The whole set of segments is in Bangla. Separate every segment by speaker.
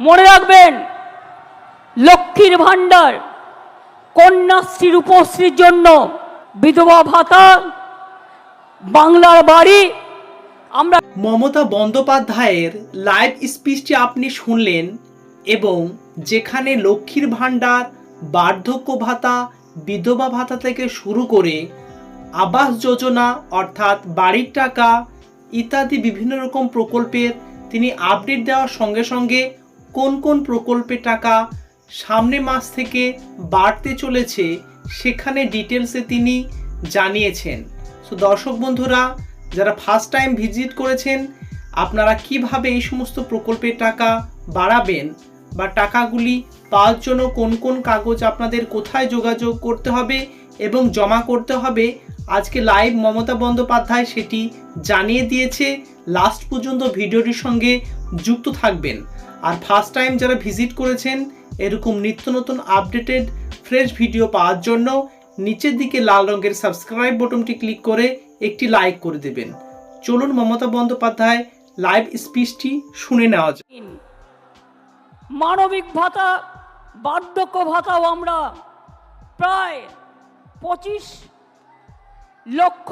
Speaker 1: মনে রাখবেন, লক্ষ্মীর ভাণ্ডার, কন্যাশ্রী, রূপশ্রীর জন্য বিধবা ভাতা, বাংলার বাড়ি। আমরা
Speaker 2: মমতা বন্দ্যোপাধ্যায়ের লাইভ স্পিচটি আপনি শুনলেন এবং যেখানে লক্ষ্মীর ভাণ্ডার, বার্ধক্য ভাতা, বিধবা ভাতা থেকে শুরু করে আবাস যোজনা অর্থাৎ বাড়ির টাকা ইত্যাদি বিভিন্ন রকম প্রকল্পের তিনি আপডেট দেওয়ার সঙ্গে সঙ্গে কোন কোন প্রকল্পের টাকা সামনে মাস থেকে বাড়তে চলেছে সেখানে ডিটেলসে তিনি জানিয়েছেন। সো দর্শক বন্ধুরা, যারা ফার্স্ট টাইম ভিজিট করেছেন, আপনারা কীভাবে এই সমস্ত প্রকল্পের টাকা বাড়াবেন বা টাকাগুলি পাওয়ার জন্য কোন কোন কাগজ আপনাদের কোথায় যোগাযোগ করতে হবে এবং জমা করতে হবে, আজকে লাইভ মমতা বন্দ্যোপাধ্যায় সেটি জানিয়ে দিয়েছে। লাস্ট পর্যন্ত ভিডিওটির সঙ্গে যুক্ত থাকবেন। আর ফার্স্ট টাইম যারা ভিজিট করেছেন, এরকম নিত্য নতুন আপডেটেড ফ্রেশ ভিডিও পাওয়ার জন্য নিচের দিকে লাল রঙের সাবস্ক্রাইব বটনটি ক্লিক করে একটি লাইক করে দেবেন। চলুন মমতা বন্দ্যোপাধ্যায় লাইভ স্পিচটি শুনে নেওয়া যাক।
Speaker 1: মানবিক ভাতা, বার্ধক্য ভাতাও আমরা প্রায় পঁচিশ লক্ষ,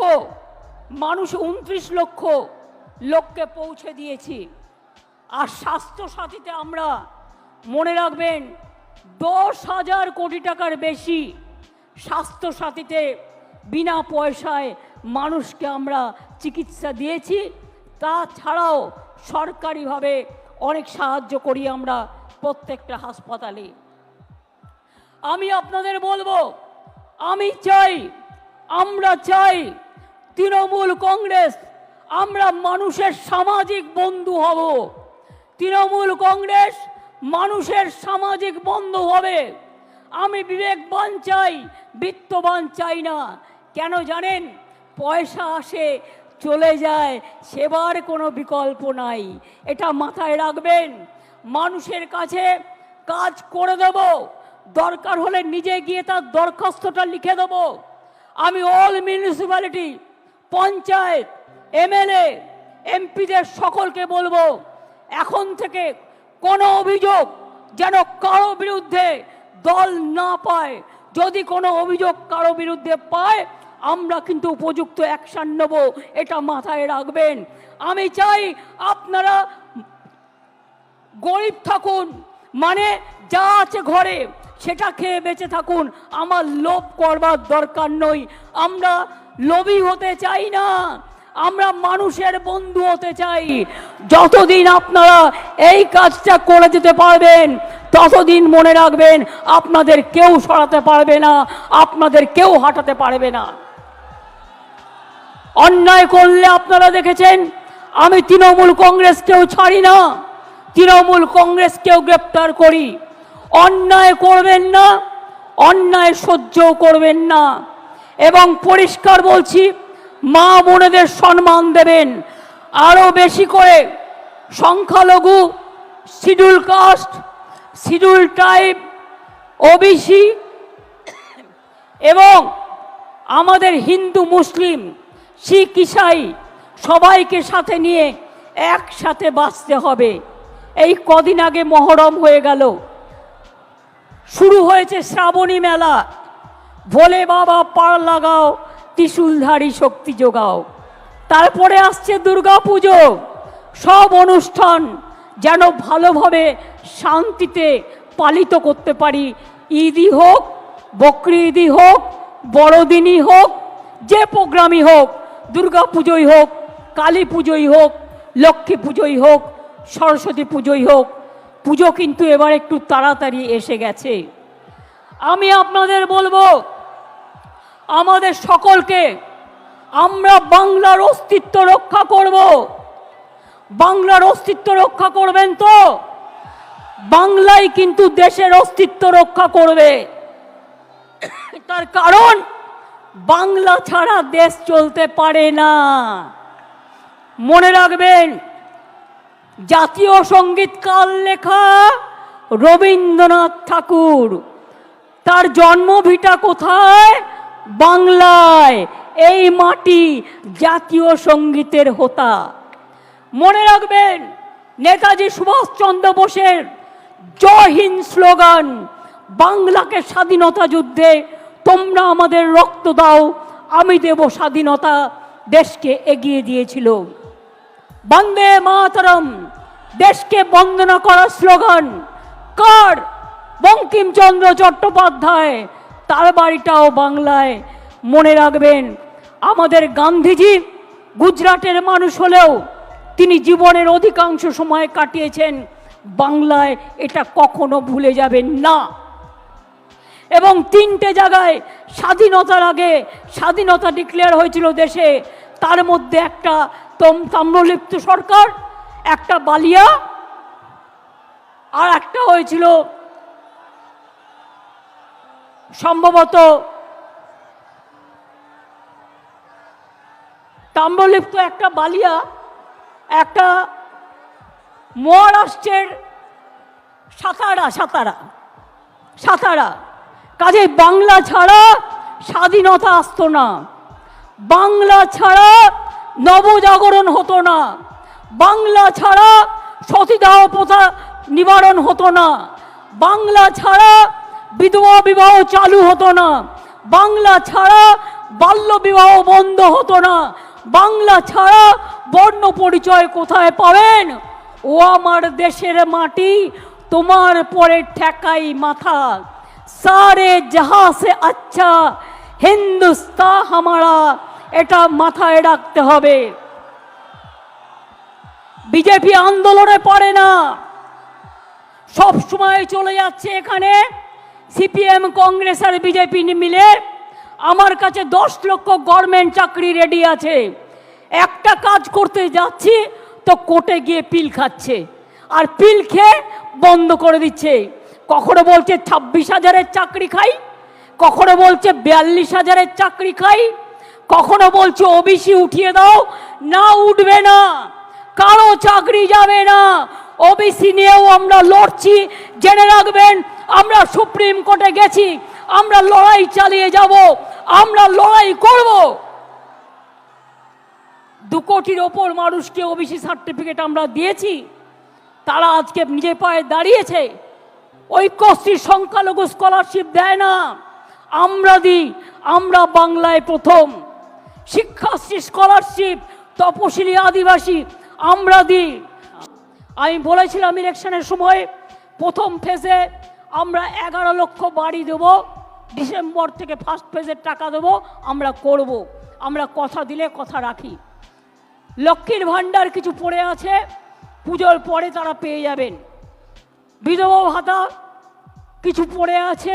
Speaker 1: মানুষ উনত্রিশ লক্ষ লোককে পৌঁছে দিয়েছি। আর স্বাস্থ্য সাথীতে আমরা মনে রাখবেন, দশ হাজার কোটি টাকার বেশি স্বাস্থ্য সাথীতে বিনা পয়সায় মানুষকে আমরা চিকিৎসা দিয়েছি। তাছাড়াও সরকারিভাবে অনেক সাহায্য করি আমরা প্রত্যেকটা হাসপাতালে। আমি আপনাদের বলব, আমি চাই, আমরা চাই তৃণমূল কংগ্রেস, আমরা মানুষের সামাজিক বন্ধু হব। তৃণমূল কংগ্রেস মানুষের সামাজিক বন্ধু হবে। আমি বিবেকবান চাই, বিত্তবান চাই না। কেন জানেন? পয়সা আসে, চলে যায়, সেবার কোনো বিকল্প নাই। এটা মাথায় রাখবেন। মানুষের কাছে কাজ করে দেব। দরকার হলে নিজে গিয়ে তার দরখাস্তটা লিখে দেব। আমি অল মিউনিসিপ্যালিটি পঞ্চায়েত, এমএলএ, এমপিদের সকলকে বলব এখন থেকে কোনো অভিযোগ যেন কারও বিরুদ্ধে দল না পায়। যদি কোনো অভিযোগ কারও বিরুদ্ধে পায়, আমরা কিন্তু উপযুক্ত অ্যাকশন নেব, এটা মাথায় রাখবেন। আমি চাই আপনারা গরিব থাকুন মানে যা আছে ঘরে, সেটা খেয়ে বেঁচে থাকুন। আমার লোভ করবার দরকার নই আমরা লোভী হতে চাই না। আমরা মানুষের বন্ধু হতে চাই। যতদিন আপনারা এই কাজটা করে যেতে পারবেন, ততদিন মনে রাখবেন, আপনাদের কেউ সরাতে পারবে না, আপনাদের কেউ হাঁটাতে পারবে না। অন্যায় করলে আপনারা দেখেছেন, আমি তৃণমূল কংগ্রেসকেও ছাড়ি না, তৃণমূল কংগ্রেসকেও গ্রেপ্তার করি। অন্যায় করবেন না, অন্যায় সহ্যও করবেন না। এবং পরিষ্কার বলছি মা বোনেদের সম্মান দেবেন। আরও বেশি করে সংখ্যালঘু, schedule caste, schedule tribe OBC এবং আমাদের হিন্দু, মুসলিম, শিখ, ইসাই সবাইকে সাথে নিয়ে একসাথে বাঁচতে হবে। এই কদিন আগে মহরম হয়ে গেল। শুরু হয়েছে শ্রাবণী মেলা। ভোলে বাবা পার লাগাও ত্রিশুলধারী শক্তি যোগাও। তারপরে আসছে দুর্গা পুজো সব অনুষ্ঠান যেন ভালোভাবে শান্তিতে পালিত করতে পারি। ঈদই হোক, বকরি ঈদই হোক, বড়দিনই হোক, যে প্রোগ্রামই হোক দুর্গা পুজোই হোক, কালী পুজোই হোক, লক্ষ্মী পুজোই হোক, সরস্বতী পুজোই হোক, পুজো কিন্তু এবার একটু তাড়াতাড়ি এসে গেছে। আমি আপনাদের বলব আমাদের সকলকে আমরা বাংলার অস্তিত্ব রক্ষা করব। বাংলার অস্তিত্ব রক্ষা করবেন তো? বাংলাই কিন্তু দেশের অস্তিত্ব রক্ষা করবে। তার কারণ, বাংলা ছাড়া দেশ চলতে পারে না। মনে রাখবেন, জাতীয় সংগীত কাল লেখা রবীন্দ্রনাথ ঠাকুর। তার জন্মভিটা কোথায়? বাংলায় এই মাটি জাতীয় সঙ্গীতের হোতা। মনে রাখবেন, নেতাজি সুভাষচন্দ্র বোসের জয় স্লোগান, বাংলাকে স্বাধীনতা যুদ্ধে তোমরা আমাদের রক্ত দাও, আমি দেব স্বাধীনতা, দেশকে এগিয়ে দিয়েছিল। বন্দে মাতরম, দেশকে বন্দনা করার স্লোগান কার? বঙ্কিমচন্দ্র চট্টোপাধ্যায় তার বাড়িটাও বাংলায় মনে রাখবেন। আমাদের গান্ধীজি গুজরাটের মানুষ হলেও তিনি জীবনের অধিকাংশ সময় কাটিয়েছেন। বাংলায় এটা কখনো ভুলে যাবেন না। এবং তিনটে জায়গায় স্বাধীনতার আগে স্বাধীনতা ডিক্লেয়ার হয়েছিল দেশে। তার মধ্যে একটা তম তাম্রলিপ্ত সরকার, একটা বালিয়া, আর একটা হয়েছিল সম্ভবত তাম্রলিপ্ত একটা বালিয়া একটা মহারাষ্ট্রের সাতারা সাতারা সাতারা। কাজে বাংলা ছাড়া স্বাধীনতা আসতো না। বাংলা ছাড়া নবজাগরণ হতো না। বাংলা ছাড়া সতীদাহ প্রথা নিবারণ হতো না। বাংলা ছাড়া বিধবা বিবাহ চালু হতো না। বাংলা ছাড়া বাল্য বিবাহ বন্ধ হতো না। বাংলা ছাড়া বর্ণ পরিচয় কোথায় পাবেন? ও আমার দেশের মাটি, তোমার পরে ঠেকাই মাথা। সারে জাহা সে আচ্ছা হিন্দুস্তা হামারা, এটা মাথায় রাখতে হবে। বিজেপি আন্দোলনে পড়ে না। সব সময় চলে যাচ্ছে এখানে। সিপিএম, কংগ্রেস আর বিজেপি মিলে আমার কাছে দশ লক্ষ গভর্নমেন্ট চাকরি রেডি আছে। একটা কাজ করতে যাচ্ছি, তো কোর্টে গিয়ে পিল খাচ্ছে। আর পিল খেয়ে বন্ধ করে দিচ্ছে। কখনো বলছে ছাব্বিশ হাজারের চাকরি খাই, কখনো বলছে বিয়াল্লিশ হাজারের চাকরি খাই, কখনো বলছে ওবিসি উঠিয়ে দাও। না উঠবে না, কারও চাকরি যাবে না। ওবিসি নিয়েও আমরা লড়ছি, জেনে রাখবেন আমরা সুপ্রিম কোর্টে গেছি, আমরা লড়াই চালিয়ে যাব, আমরা লড়াই করব। দু কোটির ওপর মানুষকে ওবিসি সার্টিফিকেট আমরা দিয়েছি, তারা আজকে নিজে পায়ে দাঁড়িয়েছে, ঐক্যশ্রী সংখ্যালঘু স্কলারশিপ দেয় না, আমরা দিই আমরা বাংলায় প্রথম। শিক্ষাশ্রী স্কলারশিপ, তপশিলি আদিবাসী, আমরা দিই আমি বলেছিলাম ইলেকশনের সময়, প্রথম ফেজে আমরা এগারো লক্ষ বাড়ি দেবো, ডিসেম্বর থেকে ফার্স্ট ফেজের টাকা দেবো, আমরা করব। আমরা কথা দিলে কথা রাখি। লক্ষ্মীর ভাণ্ডার কিছু পড়ে আছে, পুজোর পরে তারা পেয়ে যাবেন। বিধবা ভাতা কিছু পড়ে আছে,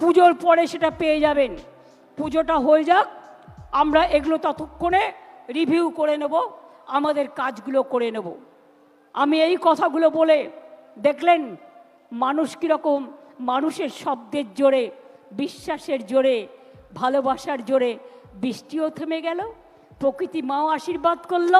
Speaker 1: পুজোর পরে সেটা পেয়ে যাবেন। পুজোটা হয়ে যাক, আমরা এগুলো ততক্ষণে রিভিউ করে নেব, আমাদের কাজগুলো করে নেব। আমি এই কথাগুলো বলে দেখলেন মানুষ কীরকম? মানুষের শব্দের জোরে, বিশ্বাসের জোরে, ভালোবাসার জোরে বৃষ্টিও থেমে গেল, প্রকৃতি মাও আশীর্বাদ করল।